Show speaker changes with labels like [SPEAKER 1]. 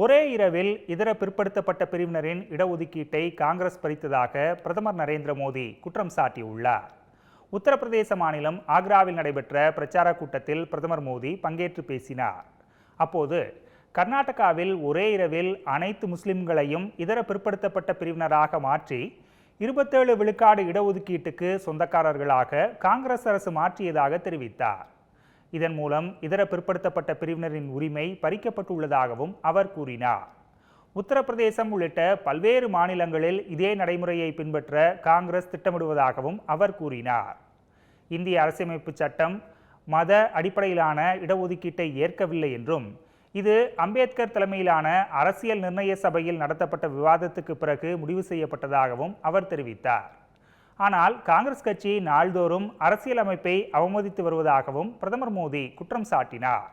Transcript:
[SPEAKER 1] ஒரே இரவில் இதர பிற்படுத்தப்பட்ட பிரிவினரின் இடஒதுக்கீட்டை காங்கிரஸ் பறித்ததாக பிரதமர் நரேந்திர மோடி குற்றம் சாட்டியுள்ளார். உத்தரப்பிரதேச மாநிலம் ஆக்ராவில் நடைபெற்ற பிரச்சார கூட்டத்தில் பிரதமர் மோடி பங்கேற்று பேசினார். அப்போது கர்நாடகாவில் ஒரே இரவில் அனைத்து முஸ்லிம்களையும் இதர பிற்படுத்தப்பட்ட பிரிவினராக மாற்றி இருபத்தேழு விழுக்காடு இடஒதுக்கீட்டுக்கு சொந்தக்காரர்களாக காங்கிரஸ் அரசு மாற்றியதாக தெரிவித்தார். இதன் மூலம் இதர பிற்படுத்தப்பட்ட பிரிவினரின் உரிமை பறிக்கப்பட்டுள்ளதாகவும் அவர் கூறினார். உத்தரப்பிரதேசம் உள்ளிட்ட பல்வேறு மாநிலங்களில் இதே நடைமுறையை பின்பற்ற காங்கிரஸ் திட்டமிடுவதாகவும் அவர் கூறினார். இந்திய அரசியமைப்பு சட்டம் மத அடிப்படையிலான இடஒதுக்கீட்டை ஏற்கவில்லை என்றும் இது அம்பேத்கர் தலைமையிலான அரசியல் நிர்ணய சபையில் நடத்தப்பட்ட விவாதத்துக்கு பிறகு முடிவு செய்யப்பட்டதாகவும் அவர் தெரிவித்தார். ஆனால் காங்கிரஸ் கட்சி நாள்தோறும் அரசியலமைப்பை அவமதித்து வருவதாகவும் பிரதமர் மோடி குற்றம் சாட்டினார்.